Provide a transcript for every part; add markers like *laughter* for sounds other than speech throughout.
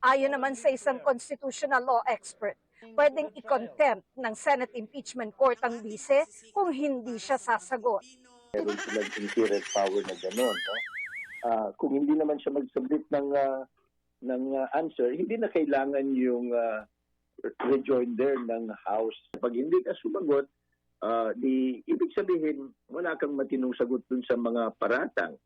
Ayon naman sa isang constitutional law expert, pwedeng i-contempt ng Senate Impeachment Court ang bise kung hindi siya sasagot. meron silang inherent power na gano'n. No? Ah, kung hindi naman siya mag-submit ng, ah, ng ah, answer, hindi na kailangan yung ah, rejoinder ng House. Pag hindi ka sumagot, ah, di ibig sabihin, wala kang matinong sagot dun sa mga paratang.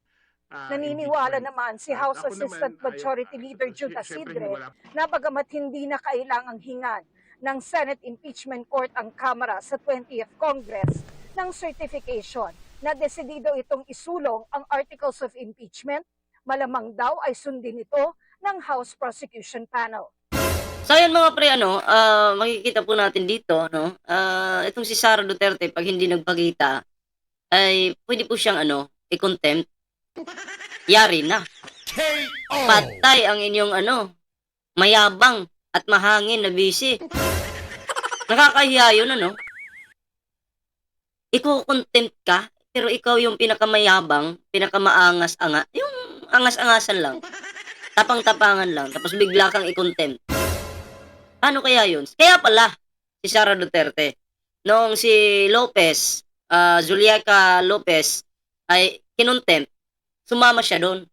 Ah, Naniniwala naman si At House ako Assistant naman, Majority ay- Leader sy- Jude Asidre na bagamat hindi na kailangang hingan ng Senate Impeachment Court ang Kamara sa 20th Congress ng certification na desidido itong isulong ang Articles of Impeachment, malamang daw ay sundin ito ng House Prosecution Panel. So ayan mga pre, ano, ah, makikita po natin dito, no, ah, itong si Sara Duterte, pag hindi nagpakita, ay pwede po siyang, ano, i-contempt. Yari na. Patay ang inyong, ano, mayabang at mahangin na busy. Nakakahiya yun, ano. Iko-contempt ka, pero ikaw yung pinakamayabang, pinakamaangas-anga, yung angas-angasan lang. Tapang-tapangan lang, tapos bigla kang i-contempt. Paano kaya yun? Kaya pala, si Sara Duterte, noong si Lopez, ah Zuliaca Lopez, ay kinontempt, sumama siya doon.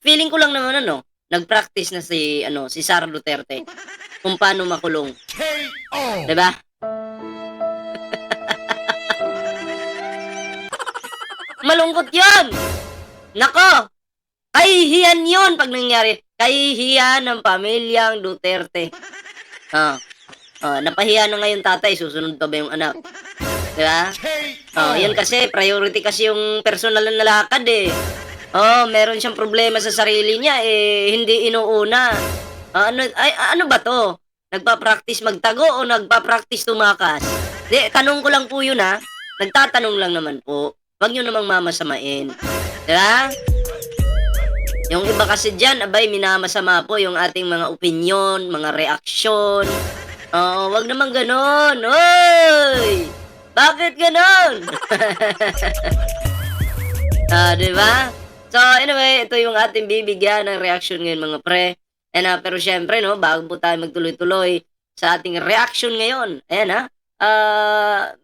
Feeling ko lang naman ano, nag-practice na si ano si Sara Duterte kung paano makulong. 'Di ba? *laughs* Malungkot 'yon. Nako. Kahihiyan 'yon pag nangyari. Kahihiyan ng pamilyang Duterte. Ah. Ah, napahiya na ngayon tatay, susunod pa ba yung anak? Di ba? Oh, yan kasi, priority kasi yung personal na lakad eh. Oh, meron siyang problema sa sarili niya eh, hindi inuuna. Ah, ano, ay, ano ba to? Nagpa-practice magtago o nagpa-practice tumakas? Di, tanong ko lang po yun ha. Nagtatanong lang naman po. Huwag nyo namang mamasamain. Di ba? Yung iba kasi dyan, abay, minamasama po yung ating mga opinion, mga reaksyon. Oo, wag naman ganon. Oy! Bakit ganon? *laughs* ah, di ba? So, anyway, ito yung ating bibigyan ng reaction ngayon mga pre. And, ah, pero syempre, no, bago po tayo magtuloy-tuloy sa ating reaction ngayon, ayan ha, ah,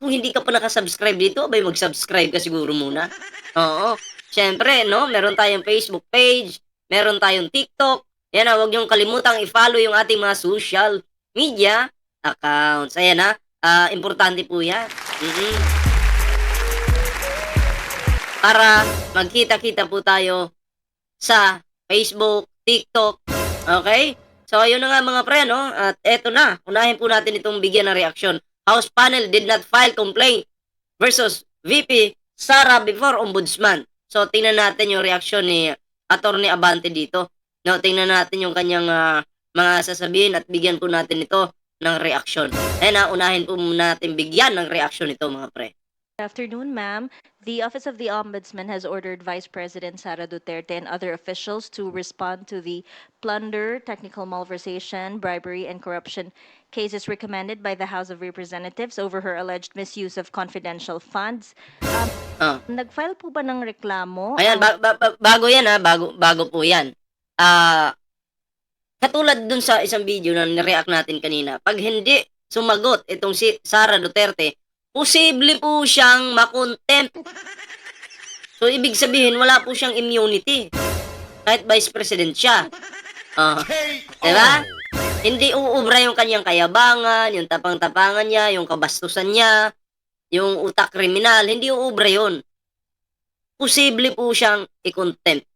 kung hindi ka pa nakasubscribe dito, abay mag-subscribe ka siguro muna. Oo. Syempre, no, meron tayong Facebook page, meron tayong TikTok. Yan na, huwag niyong kalimutang i-follow yung ating mga social media accounts. Ayan na, ah, importante po yan. Mhm. Para magkita-kita po tayo sa Facebook, TikTok. Okay? So, ayun na nga mga pre, no? At eto na, unahin po natin itong bigyan ng reaksyon. House panel did not file complaint versus VP Sara before Ombudsman. So, tingnan natin yung reaksyon ni Attorney Abante dito. No, tingnan natin yung kanyang ah, mga sasabihin at bigyan po natin ito ng reaksyon. Eh na, unahin po natin bigyan ng reaksyon ito mga pre. Good afternoon, ma'am. The Office of the Ombudsman has ordered Vice President Sara Duterte and other officials to respond to the plunder, technical malversation, bribery, and corruption cases recommended by the House of Representatives over her alleged misuse of confidential funds. Um, Ah. Nag-file po ba ng reklamo? Ayan, ba- ba- ba- bago yan ha, bago, bago po yan. Ah, katulad dun sa isang video na nireact natin kanina, pag hindi sumagot itong si Sara Duterte, posible po siyang makontempt. So, ibig sabihin, wala po siyang immunity. Kahit vice president siya. Ah, diba? Hindi uubra yung kanyang kayabangan, yung tapang-tapangan niya, yung kabastusan niya, yung utak kriminal, hindi uubra yun posible po siyang i-contempt.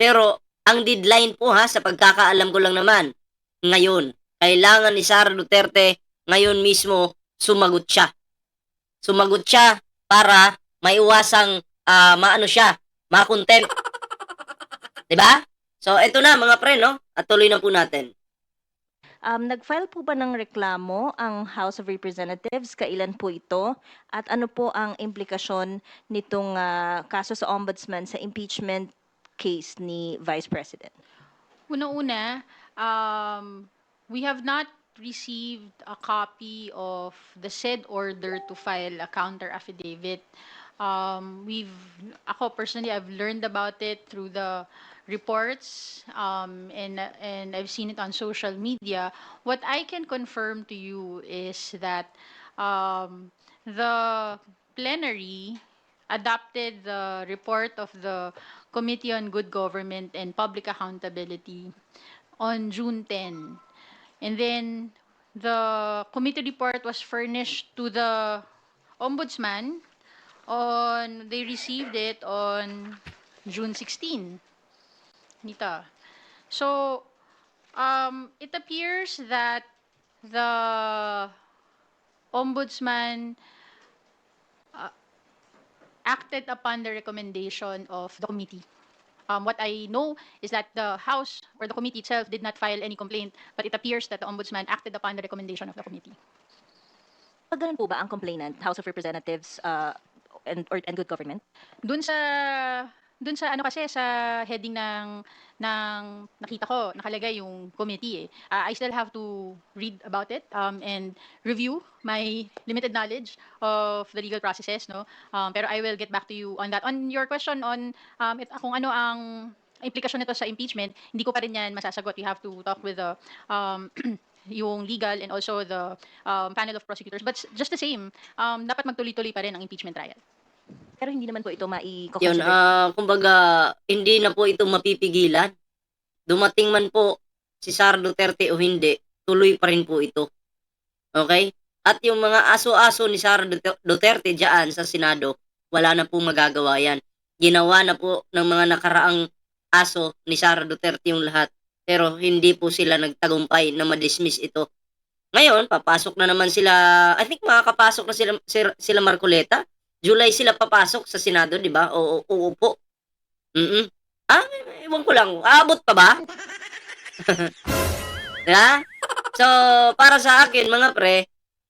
Pero ang deadline po ha, sa pagkakaalam ko lang naman, ngayon, kailangan ni Sara Duterte ngayon mismo sumagot siya. Sumagot siya para maiwasang ah, maano siya, makontempt. *laughs* 'Di ba? So, eto na mga pre, no? At tuloy na po natin. Um, nag-file po ba ng reklamo ang House of Representatives? Kailan po ito? At ano po ang implikasyon nitong ah, kaso sa Ombudsman sa impeachment case ni Vice President? Una-una, um, we have not received a copy of the said order to file a counter affidavit. Um, we've, ako personally, I've learned about it through the reports, um, and and I've seen it on social media. What I can confirm to you is that um, the plenary adopted the report of the Committee on Good Government and Public Accountability on June 10. And then the committee report was furnished to the ombudsman on, they received it on June 16. Nita. So, um, it appears that the ombudsman uh, acted upon the recommendation of the committee. Um, what I know is that the House or the committee itself did not file any complaint, but it appears that the ombudsman acted upon the recommendation of the committee. Pag ganun po ba ang complainant, House of Representatives uh, and, or, and Good Government? Dun sa dun sa ano kasi sa heading ng ng nakita ko nakalagay yung committee eh. Uh, I still have to read about it um, and review my limited knowledge of the legal processes no. Um, pero I will get back to you on that. On your question on um, it, kung ano ang implikasyon nito sa impeachment, hindi ko pa rin yan masasagot. We have to talk with the um, *clears throat* yung legal and also the um, panel of prosecutors. But just the same, um, dapat magtuloy-tuloy pa rin ang impeachment trial. Pero hindi naman po ito Yun, mai-consider. ah, kumbaga, hindi na po ito mapipigilan. Dumating man po si Sara Duterte o hindi, tuloy pa rin po ito. Okay? At yung mga aso-aso ni Dute- Duterte dyan sa Senado, wala na po magagawa yan. Ginawa na po ng mga nakaraang aso ni Sara Duterte yung lahat. Pero hindi po sila nagtagumpay na ma-dismiss ito. Ngayon, papasok na naman sila, I think makakapasok na sila, sila Marcoleta. July sila papasok sa Senado, di ba? Oo, oo po. Mm Ah, ewan ko lang. Aabot pa ba? *laughs* Diba? So, para sa akin, mga pre,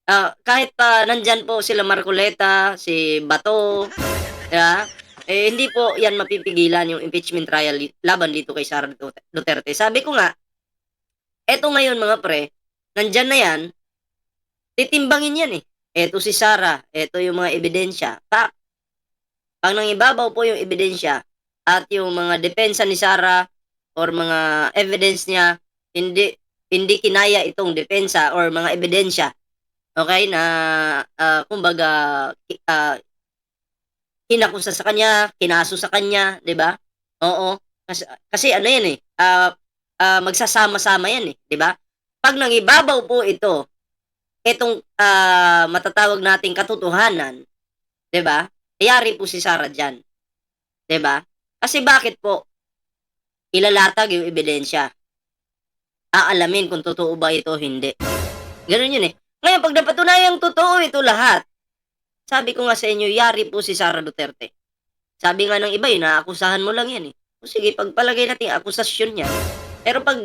ah, kahit pa nandyan po sila Marcoleta, si Bato, diba? Eh, hindi po yan mapipigilan yung impeachment trial laban dito kay Sara Dut- Duterte. Sabi ko nga, eto ngayon mga pre, nandyan na yan, titimbangin yan eh. Eto si Sara, eto yung mga ebidensya. Tak. Pag nangibabaw po yung ebidensya at yung mga depensa ni Sara or mga evidence niya hindi hindi kinaya itong depensa or mga ebidensya. Okay na ah, kumbaga ah, kinakusa sa kanya, kinaso sa kanya, 'di ba? Oo. Kasi, kasi ano 'yan eh. ah, ah, magsasama-sama 'yan eh, 'di ba? Pag nangibabaw po ito, itong ah, matatawag nating katotohanan, 'di ba? Yari po si Sara diyan. 'Di ba? Kasi bakit po ilalatag yung ebidensya? Aalamin kung totoo ba ito hindi. Ganun yun eh. Ngayon, pag napatunayang totoo ito lahat, sabi ko nga sa inyo, yari po si Sara Duterte. Sabi nga ng iba, eh, naakusahan mo lang yan eh. O sige, pagpalagay natin, akusasyon niya. Pero pag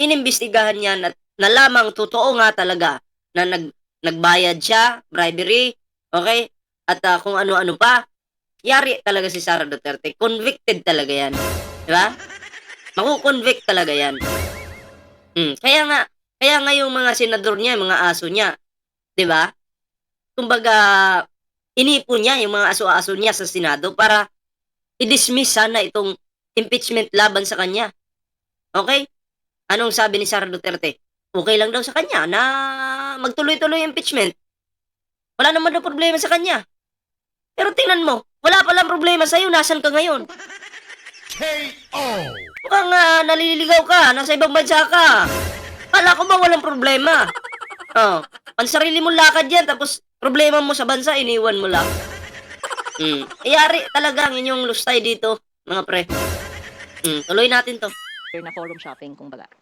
inimbestigahan niya at nalamang totoo nga talaga na nag, nagbayad siya, bribery, okay? At ah, kung ano-ano pa, yari talaga si Sara Duterte. Convicted talaga yan. Di ba? Makukonvict talaga yan. Hmm. Kaya nga, kaya nga yung mga senador niya, mga aso niya, di ba? Kumbaga, inipon niya yung mga aso-aso niya sa Senado para i-dismiss sana itong impeachment laban sa kanya. Okay? Anong sabi ni Sara Duterte? Okay lang daw sa kanya na magtuloy-tuloy impeachment. Wala naman daw problema sa kanya. Pero tingnan mo, wala palang problema sa'yo, nasan ka ngayon? Mukhang ah, naliligaw ka, nasa ibang bansa ka. Kala ko ba walang problema? Oh, ang sarili mong lakad yan, tapos problema mo sa bansa, iniwan mo lang. Hmm. Iyari talaga ang inyong lustay dito, mga pre. Hmm. Tuloy natin to. na forum shopping, kung baga.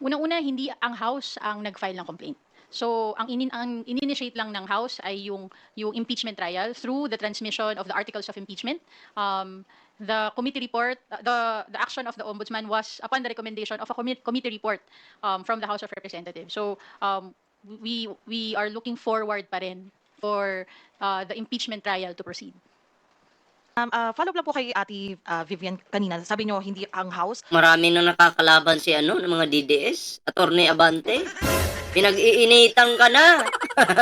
Unang-una, hindi ang House ang nag-file ng complaint. So, ang, in, ang in-initiate lang ng House ay yung, yung impeachment trial through the transmission of the articles of impeachment. Um, the committee report, uh, the, the action of the ombudsman was upon the recommendation of a commi- committee report um, from the House of Representatives. So, um, we, we are looking forward pa rin for uh, the impeachment trial to proceed. Um, ah, follow up lang po kay Ate ah, Vivian kanina. Sabi nyo, hindi ang House. Marami na nakakalaban si ano, ng mga DDS, Attorney Abante. Pinag-iinitan ka na.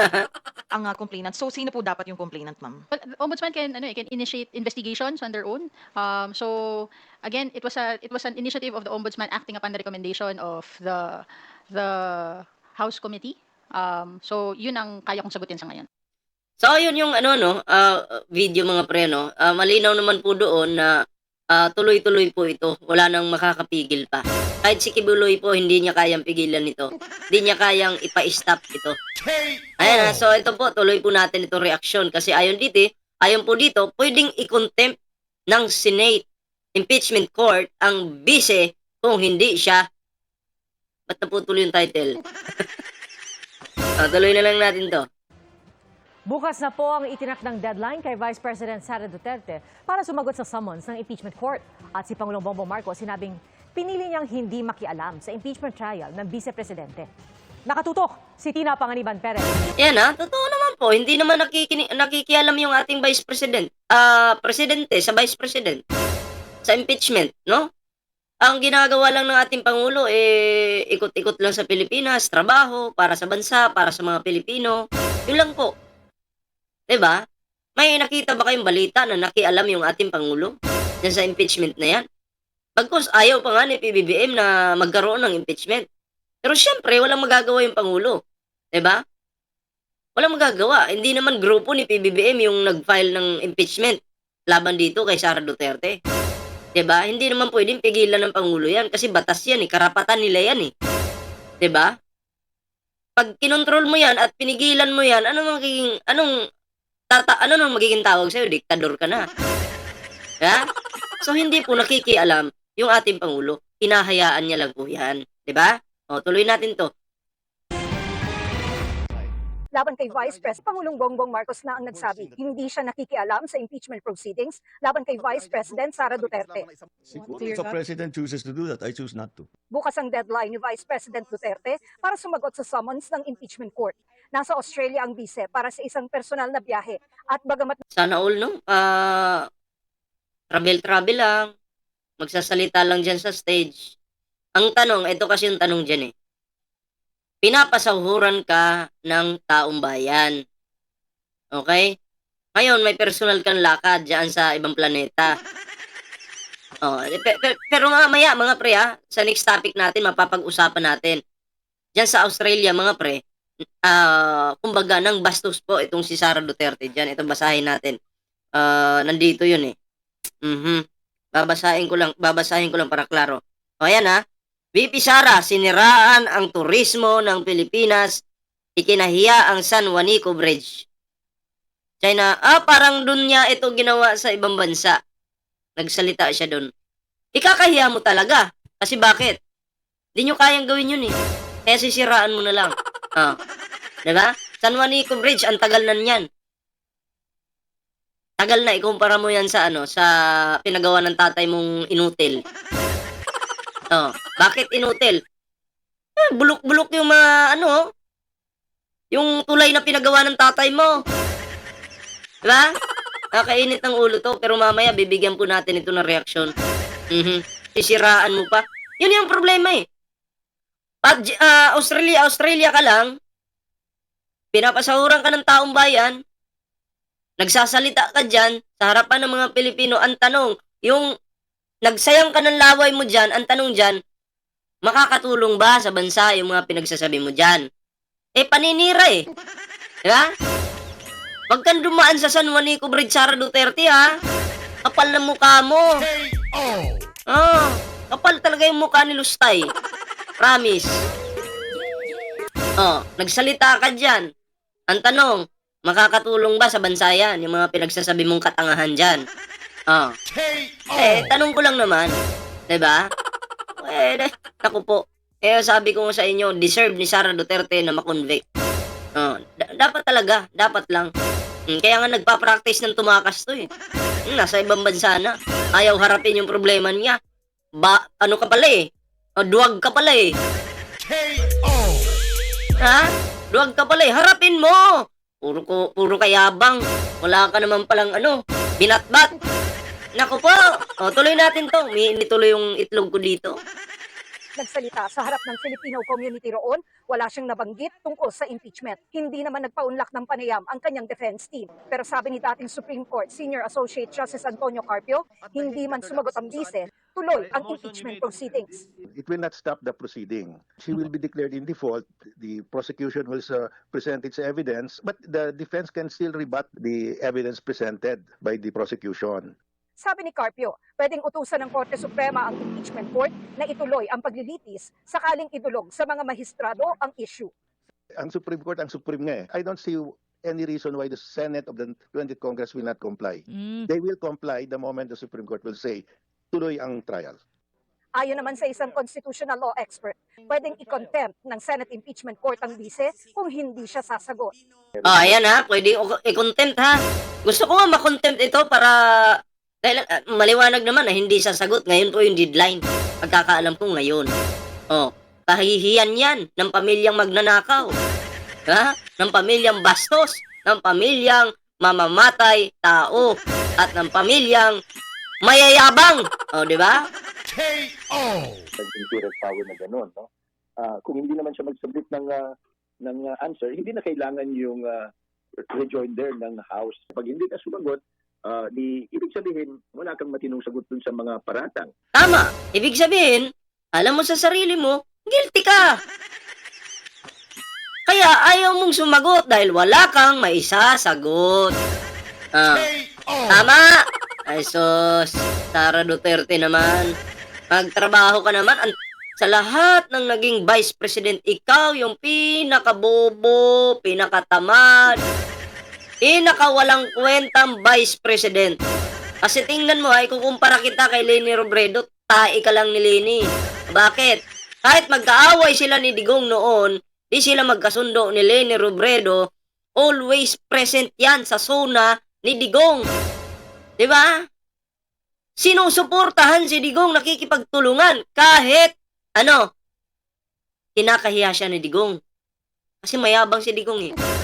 *laughs* ang ah, complainant. So, sino po dapat yung complainant, ma'am? Well, the ombudsman can ano eh, can initiate investigations on their own. Um, so again, it was a it was an initiative of the ombudsman acting upon the recommendation of the the House committee. Um, so yun ang kaya kong sagutin sa ngayon. So, yun yung ano, no, ah, video mga pre, no. Ah, malinaw naman po doon na ah, tuloy-tuloy po ito. Wala nang makakapigil pa. Kahit si Kibuloy po, hindi niya kayang pigilan ito. Hindi niya kayang ipa-stop ito. Ayan, so ito po, tuloy po natin ito reaksyon. Kasi ayon dito, eh, ayon po dito, pwedeng i-contempt ng Senate Impeachment Court ang bise kung hindi siya Ba't naputuloy yung title? *laughs* ah, tuloy na lang natin to. Bukas na po ang itinak ng deadline kay Vice President Sara Duterte para sumagot sa summons ng impeachment court. At si Pangulong Bongbong Marcos sinabing pinili niyang hindi makialam sa impeachment trial ng Vice Presidente. Nakatutok si Tina Panganiban Perez. Yan ha, totoo naman po. Hindi naman nakikini- nakikialam yung ating Vice President, ah, Presidente sa Vice President sa impeachment, no? Ang ginagawa lang ng ating Pangulo, eh, ikot-ikot lang sa Pilipinas, trabaho, para sa bansa, para sa mga Pilipino. Yun lang po. 'Di ba? May nakita ba kayong balita na nakialam yung ating Pangulo dyan sa impeachment na yan? Pagkos ayaw pa nga ni PBBM na magkaroon ng impeachment. Pero syempre, walang magagawa yung Pangulo. 'Di ba? Walang magagawa. Hindi naman grupo ni PBBM yung nag-file ng impeachment laban dito kay Sara Duterte. 'Di ba? Hindi naman pwedeng pigilan ng pangulo 'yan kasi batas 'yan eh, karapatan nila 'yan eh. 'Di ba? Pag kinontrol mo 'yan at pinigilan mo 'yan, ano magiging anong tata ano nang magiging tawag sa'yo? Diktador ka na. Ha? So hindi po nakikialam yung ating pangulo. Hinahayaan niya lang po 'yan, 'di ba? O tuloy natin 'to. Laban kay Vice President, Pangulong Bongbong Marcos na ang nagsabi, hindi siya nakikialam sa impeachment proceedings laban kay Vice President Sara Duterte. Siguro, if the president chooses to do that, I choose not to. Bukas ang deadline ni Vice President Duterte para sumagot sa summons ng impeachment court. Nasa Australia ang bise para sa isang personal na biyahe at bagamat Sana all, no? Ah, travel-travel lang. Magsasalita lang dyan sa stage. Ang tanong, ito kasi yung tanong dyan eh. Pinapasahuran ka ng taong bayan. Okay? Ngayon, may personal kang lakad dyan sa ibang planeta. Oh, eh, pe- pe- pero mamaya, mga pre, ha, sa next topic natin, mapapag-usapan natin. Diyan sa Australia, mga pre, ah, kumbaga, nang bastos po itong si Sara Duterte dyan. Ito, basahin natin. Ah, nandito yun eh. Mhm. Babasahin ko lang, babasahin ko lang para klaro. O ayan ha. VP Sara, siniraan ang turismo ng Pilipinas, ikinahiya ang San Juanico Bridge. China, ah, parang dun niya ito ginawa sa ibang bansa. Nagsalita siya dun. Ikakahiya mo talaga. Kasi bakit? Di nyo kayang gawin yun eh. Kaya sisiraan mo na lang. Ah. Diba? San Juanico Bridge, ang tagal na niyan. Tagal na, ikumpara mo yan sa ano, sa pinagawa ng tatay mong inutil. Oh, bakit inutil? Eh, bulok-bulok yung mga ano, yung tulay na pinagawa ng tatay mo. Diba? Nakakainit ng ulo to, pero mamaya bibigyan po natin ito ng reaksyon. Mhm. Sisiraan mo pa. Yun yung problema eh. Pag ah, Australia, Australia ka lang, pinapasahuran ka ng taong bayan, nagsasalita ka dyan sa harapan ng mga Pilipino, ang tanong, yung nagsayang ka ng laway mo dyan, ang tanong dyan, makakatulong ba sa bansa yung mga pinagsasabi mo dyan? Eh, paninira eh. Diba? Huwag kang dumaan sa San Juanico Bridge, Sara Duterte, ha? Kapal na mukha mo. Ah, kapal talaga yung mukha ni Lustay. Promise. Oh, nagsalita ka dyan. Ang tanong, makakatulong ba sa bansa yan, yung mga pinagsasabi mong katangahan dyan? Oh. Eh, tanong ko lang naman. ba? Eh, de- naku po. Eh, sabi ko sa inyo, deserve ni Sara Duterte na makonvict. Oh, da- dapat talaga, dapat lang. Hmm, kaya nga nagpa-practice ng tumakas to eh. Hmm, nasa ibang bansa na. Ayaw harapin yung problema niya. Ba, ano ka pala eh? O, duwag ka pala eh. Ha? Duwag ka pala eh. Harapin mo! Puro, ko, puro kayabang. Wala ka naman palang ano, binatbat. Naku po! O, tuloy natin to. May tuloy yung itlog ko dito. Nagsalita sa harap ng Filipino community roon, wala siyang nabanggit tungkol sa impeachment. Hindi naman nagpaunlak ng panayam ang kanyang defense team. Pero sabi ni dating Supreme Court Senior Associate Justice Antonio Carpio, hindi man sumagot ang bise tuloy ang impeachment proceedings. it will not stop the proceeding. She will be declared in default. The prosecution will uh, present its evidence, but the defense can still rebut the evidence presented by the prosecution. Sabi ni Carpio, pwedeng utusan ng Korte Suprema ang impeachment court na ituloy ang paglilitis sakaling idulog sa mga mahistrado ang issue. Ang Supreme Court, ang Supreme nga eh. I don't see any reason why the Senate of the 20th Congress will not comply. They will comply the moment the Supreme Court will say, tuloy ang trial. Ayon naman sa isang constitutional law expert, pwedeng i-contempt ng Senate Impeachment Court ang bise kung hindi siya sasagot. Ah, ayan ha, pwede o- i-contempt ha. Gusto ko nga ma-contempt ito para dahil ah, maliwanag naman na hindi sasagot. Ngayon po yung deadline. Pagkakaalam ko ngayon. Oh, kahihiyan yan ng pamilyang magnanakaw. Ha? Ng pamilyang bastos. Ng pamilyang mamamatay tao. At ng pamilyang mayayabang. Oh, di ba? ng inherent power na gano'n. No? Ah, kung hindi naman siya mag-submit ng, ah, ng ah, answer, hindi na kailangan yung ah, rejoinder ng House. Pag hindi ka sumagot, ah, di, ibig sabihin, wala kang matinong sagot dun sa mga paratang. Tama. Ibig sabihin, alam mo sa sarili mo, guilty ka. Kaya ayaw mong sumagot dahil wala kang maisasagot. Ah, tama. Ay sos, Sara Duterte naman. Magtrabaho ka naman. An- sa lahat ng naging vice president, ikaw yung pinakabobo, pinakatamad, pinakawalang kwentang vice president. Kasi tingnan mo, ay kukumpara kita kay Leni Robredo, tae ka lang ni Leni. Bakit? Kahit magkaaway sila ni Digong noon, di sila magkasundo ni Leni Robredo, always present yan sa zona ni Digong. Di ba? Sinusuportahan si Digong, nakikipagtulungan, kahit, ano, kinakahiya siya ni Digong. Kasi mayabang si Digong eh.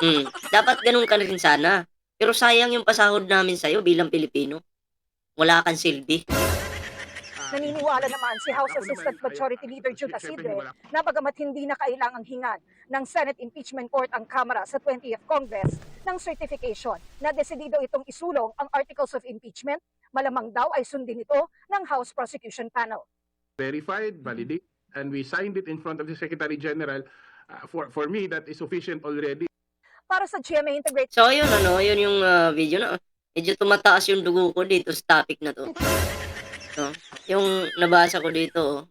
Hmm, dapat ganun ka rin sana. Pero sayang yung pasahod namin sa'yo bilang Pilipino. Wala kang silbi. Naniniwala naman si House Assistant Majority Leader Jude Asidre na bagamat hindi na kailangang hingan ng Senate Impeachment Court ang Kamara sa 20th Congress ng certification na desidido itong isulong ang Articles of Impeachment, malamang daw ay sundin ito ng House Prosecution Panel. verified, validated, and we signed it in front of the Secretary General. Uh, for for me, that is sufficient already. Para sa GMA Integrated So, yun, ano, yun yung ah, video na. Medyo tumataas yung dugo ko dito sa topic na to. No? Yung nabasa ko dito, oh.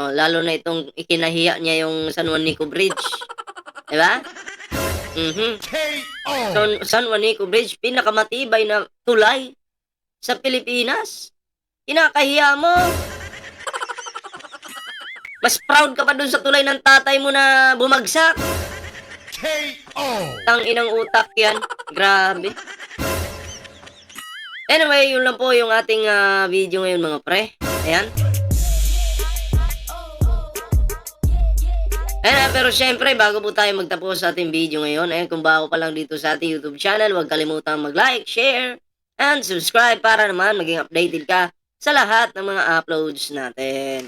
Oh, lalo na itong ikinahiya niya yung San Juanico Bridge. Di ba? Mhm. So, San Juanico Bridge, pinakamatibay na tulay sa Pilipinas. Kinakahiya mo. Mas proud ka pa dun sa tulay ng tatay mo na bumagsak. Tang inang utak yan. Grabe. Anyway, yun lang po yung ating ah, video ngayon mga pre. Ayan. Ayan, pero syempre, bago po tayo magtapos sa ating video ngayon, ayan, kung bago pa lang dito sa ating YouTube channel, huwag kalimutang mag-like, share, and subscribe para naman maging updated ka sa lahat ng mga uploads natin.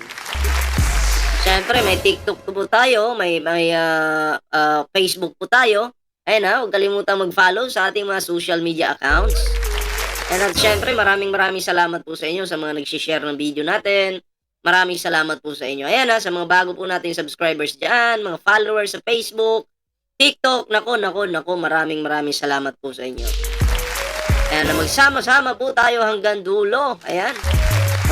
Syempre, may TikTok po tayo, may, may ah, ah, Facebook po tayo. Ayan ha, huwag kalimutang mag-follow sa ating mga social media accounts. And at syempre, maraming maraming salamat po sa inyo sa mga nag-share ng video natin. Maraming salamat po sa inyo. Ayan ha, sa mga bago po nating subscribers dyan, mga followers sa Facebook, TikTok, nako, nako, nako, maraming maraming salamat po sa inyo. Ayan na, magsama-sama po tayo hanggang dulo. Ayan.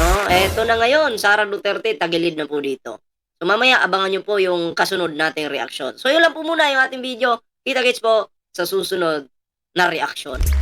Oh, eto na ngayon, Sara Duterte, tagilid na po dito. So mamaya, abangan nyo po yung kasunod nating reaksyon. So yun lang po muna yung ating video. Kita-kits po sa susunod na reaksyon.